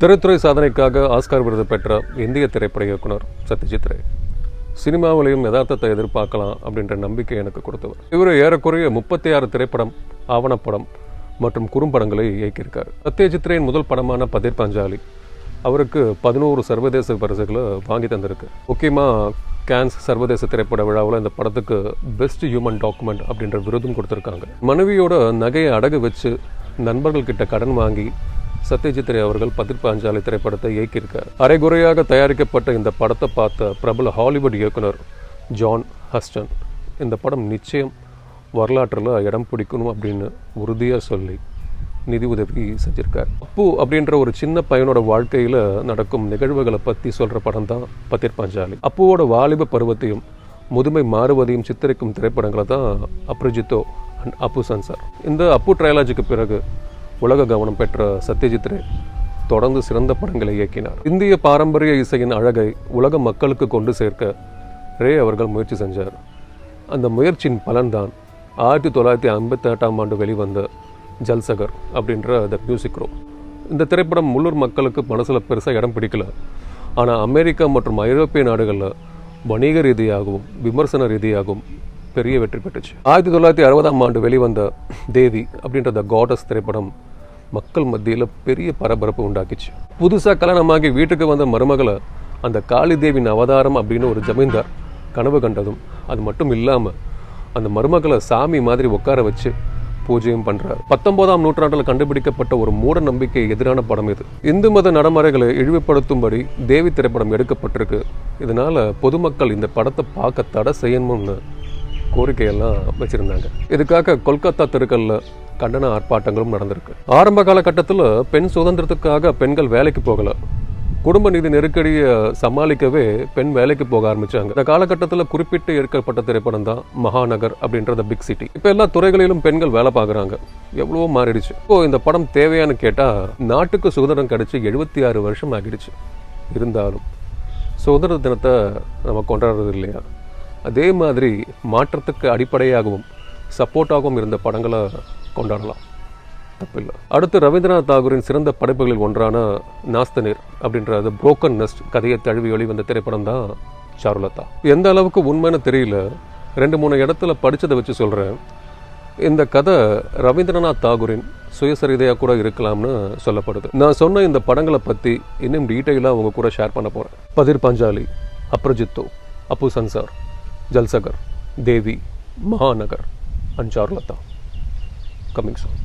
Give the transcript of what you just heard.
திரைத்துறை சாதனைக்காக ஆஸ்கார் விருது பெற்ற இந்திய திரைப்பட இயக்குனர் சத்யஜித் ரே. சினிமாவிலையும் யதார்த்தத்தை எதிர்பார்க்கலாம் அப்படின்ற நம்பிக்கை எனக்கு கொடுத்தவர். இவர் ஏறக்குறைய முப்பத்தி ஆறு திரைப்படம் ஆவணப்படம் மற்றும் குறும்படங்களை இயக்கியிருக்கார். சத்யஜித் ரேயின் முதல் படமான பதிர் பஞ்சாலி அவருக்கு பதினோரு சர்வதேச பரிசுகளை வாங்கி தந்திருக்கு. முக்கியமாக கேன்ஸ் சர்வதேச திரைப்பட விழாவில் இந்த படத்துக்கு பெஸ்ட் ஹியூமன் டாக்குமெண்ட் அப்படின்ற விருதும் கொடுத்துருக்காங்க. மனைவியோட நகையை அடகு வச்சு நண்பர்கள்கிட்ட கடன் வாங்கி சத்யஜித் ரே அவர்கள் பதிர் பாஞ்சாலி திரைப்படத்தை இயக்கியிருக்கார் அரைகுறையாக தயாரிக்கப்பட்ட இந்த படத்தை பார்த்த பிரபல ஹாலிவுட் இயக்குனர் ஜான் ஹஸ்டன் இந்த படம் நிச்சயம் வரலாற்றில் இடம் பிடிக்கணும் அப்படின்னு உறுதியாக சொல்லி நிதி உதவி செஞ்சிருக்கார். அப்பு அப்படின்ற ஒரு சின்ன பையனோட வாழ்க்கையில் நடக்கும் நிகழ்வுகளை பற்றி சொல்கிற படம் தான் பத்திர் பாஞ்சாலி அப்புவோட வாலிப பருவத்தையும் முதுமை மாறுவதையும் சித்தரிக்கும் திரைப்படங்களை தான் அப்ரஜித்தோ அண்ட் அப்பு சன்சார் இந்த அப்பு ட்ரையாலஜிக்கு பிறகு உலக கவனம் பெற்ற சத்யஜித் ரே தொடர்ந்து சிறந்த படங்களை இயக்கினார். இந்திய பாரம்பரிய இசையின் அழகை உலக மக்களுக்கு கொண்டு சேர்க்க ரே அவர்கள் முயற்சி செஞ்சார். அந்த முயற்சியின் பலன்தான் ஆயிரத்தி தொள்ளாயிரத்தி ஐம்பத்தி எட்டாம் ஆண்டு வெளிவந்த ஜல்சகர் அப்படின்ற த மியூசிக் ரோ இந்த திரைப்படம் உள்ளூர் மக்களுக்கு மனசில் பெருசாக இடம் பிடிக்கல. ஆனால் அமெரிக்கா மற்றும் ஐரோப்பிய நாடுகளில் வணிக ரீதியாகவும் விமர்சன ரீதியாகவும் பெரிய வெற்றி பெற்றுச்சு. ஆயிரத்தி தொள்ளாயிரத்தி அறுபதாம் ஆண்டு வெளிவந்த தேவி அப்படின்ற த காடஸ் திரைப்படம் மக்கள் மத்தியில் பெரிய பரபரப்பு உண்டாக்கிச்சு. புதுசாக கல்யாணமாகி வீட்டுக்கு வந்த மருமகளை அந்த காளி தேவியின் அவதாரம் அப்படின்னு ஒரு ஜமீன்தார் கனவு கண்டதும் அது மட்டும் இல்லாமல் அந்த மருமகளை சாமி மாதிரி உட்கார வச்சு பூஜையும் பண்றார். பத்தொன்பதாம் நூற்றாண்டில் கண்டுபிடிக்கப்பட்ட ஒரு மூட நம்பிக்கை எதிரான படம் இது. இந்து மத நடைமுறைகளை இழிவுபடுத்தும்படி தேவி திரைப்படம் எடுக்கப்பட்டிருக்கு. இதனால் பொதுமக்கள் இந்த படத்தை பார்க்க தடை செய்யணும்னு கோரிக்கையெல்லாம் வச்சிருந்தாங்க. இதுக்காக கொல்கத்தா தெருக்களில் கண்டன ஆர்ப்பாட்டங்களும் நடந்திருக்கு. ஆரம்ப காலகட்டத்தில் பெண் சுதந்திரத்துக்காக பெண்கள் வேலைக்கு போகலை. குடும்ப நிதி நெருக்கடியை சமாளிக்கவே பெண் வேலைக்கு போக ஆரம்பிச்சாங்க. இந்த காலகட்டத்தில் குறிப்பிட்டு எடுக்கப்பட்ட திரைப்படம் தான் மகாநகர் அப்படின்றத பிக் சிட்டி. இப்போ எல்லா துறைகளிலும் பெண்கள் வேலை பார்க்குறாங்க. எவ்வளவோ மாறிடுச்சு. இப்போ இந்த படம் தேவையானு கேட்டால் நாட்டுக்கு சுதந்திரம் கிடைச்சி எழுபத்தி ஆறு வருஷம் ஆகிடுச்சு. இருந்தாலும் சுதந்திர தினத்தை நம்ம கொண்டாடுறது இல்லையா? அதே மாதிரி மாற்றத்துக்கு அடிப்படையாகவும் சப்போர்ட்டாகவும் இருந்த படங்களை கொண்டாடலாம். தப்பில்லை. அடுத்து ரவீந்திரநாத் தாகூரின் சிறந்த படைப்புகளில் ஒன்றான நாஸ்தனீர் அப்படின்ற அது புரோக்கன் நெஸ்ட் கதையை தழுவி வெளிவந்த திரைப்படம் தான் சாருலதா. எந்த அளவுக்கு உண்மைன்னு தெரியல. ரெண்டு மூணு இடத்துல படித்ததை வச்சு சொல்கிறேன் இந்த கதை ரவீந்திரநாத் தாகூரின் சுயசரிதையாக கூட இருக்கலாம்னு சொல்லப்படுது. நான் சொன்ன இந்த படங்களை பற்றி இன்னும் டீட்டெயிலாக அவங்க கூட ஷேர் பண்ண போகிறேன் பதிர் பஞ்சாலி அப்ரஜித்தோ அப்பு சன்சார் जलसागर देवी महानगर अंचारलता कमिंग सोन।